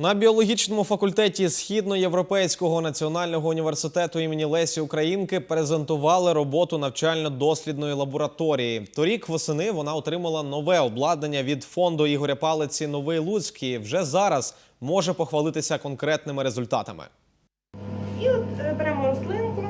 На біологічному факультеті Східноєвропейського національного університету імені Лесі Українки презентували роботу навчально-дослідної лабораторії. Торік восени вона отримала нове обладнання від фонду Ігоря Палиці Новий Луцький. і Вже зараз може похвалитися конкретними результатами. І от е, беремо рослинку.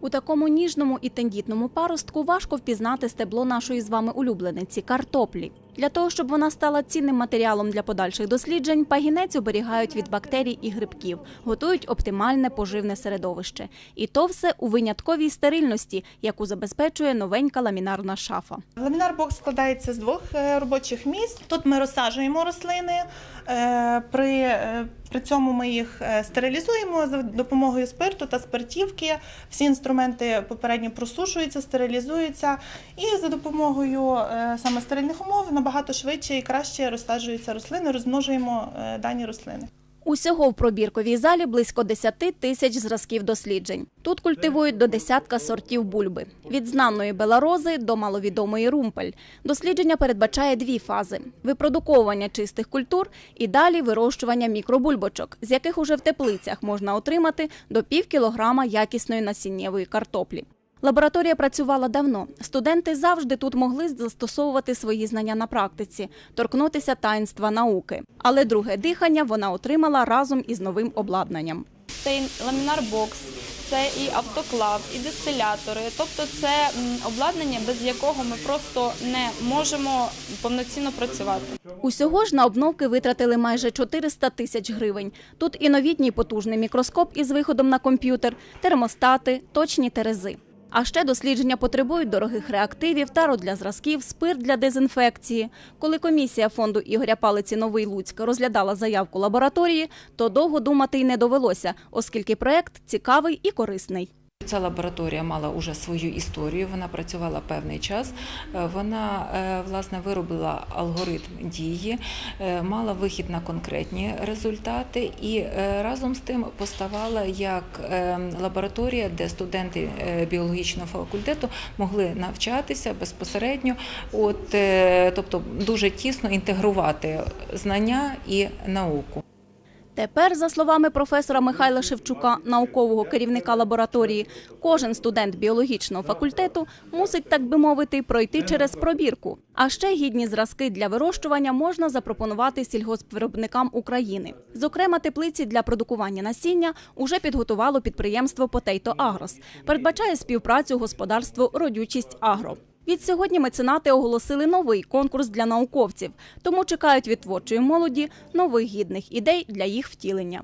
У такому ніжному і тендітному паростку важко впізнати стебло нашої з вами улюблениці картоплі. Для того, щоб вона стала цінним матеріалом для подальших досліджень, пагінець оберігають від бактерій і грибків, готують оптимальне поживне середовище. І то все у винятковій стерильності, яку забезпечує новенька ламінарна шафа. Ламінар бокс складається з двох е, робочих місць. Тут ми розсаджуємо рослини. е, При, е, при цьому ми їх стерилізуємо за допомогою спирту та спиртівки. Всі інструменти попередньо просушуються, стерилізуються, і за допомогою саме стерильних умов набагато швидше і краще розсаджуються рослини, розмножуємо е, дані рослини. Усього в пробірковій залі близько 10 тисяч зразків досліджень. Тут культивують до десятка сортів бульби від знаної беларози до маловідомої румпель. Дослідження передбачає дві фази: випродуковування чистих культур і далі вирощування мікробульбочок, з яких уже в теплицях можна отримати до пів кілограма якісної насіннєвої картоплі. Лабораторія працювала давно. Студенти завжди тут могли застосовувати свої знання на практиці, торкнутися таїнства науки. Але друге дихання вона отримала разом із новим обладнанням. це і ламінар-бокс, це і автоклав, і дистилятори. Тобто це обладнання, без якого ми просто не можемо повноцінно працювати. Усього ж на обновки витратили майже 400 тисяч гривень. Тут і новітній потужний мікроскоп із виходом на комп'ютер, термостати, точні терези. А ще дослідження потребують дорогих реактивів, таро для зразків, спирт для дезінфекції. Коли комісія фонду Ігоря Палиці Новий Луцьк розглядала заявку лабораторії, то довго думати й не довелося, оскільки проект цікавий і корисний. Ця лабораторія мала уже свою історію. Вона працювала певний час. Е, Вона е, власне виробила алгоритм дії, е, мала вихід на конкретні результати і разом з тим поставала як лабораторія, де студенти біологічного факультету могли навчатися безпосередньо, от тобто дуже тісно інтегрувати знання і науку. Тепер, за словами професора Михайла Шевчука, наукового керівника лабораторії, кожен студент біологічного факультету мусить, так би мовити, пройти через пробірку. А ще гідні зразки для вирощування можна запропонувати сільгоспвиробникам України. Зокрема, теплиці для продукування насіння уже підготувало підприємство Potato Agros. Передбачає співпрацю господарство Родючість Агро. Від сьогодні меценати оголосили новий конкурс для науковців, тому чекають від творчої молоді нових гідних ідей для їх втілення.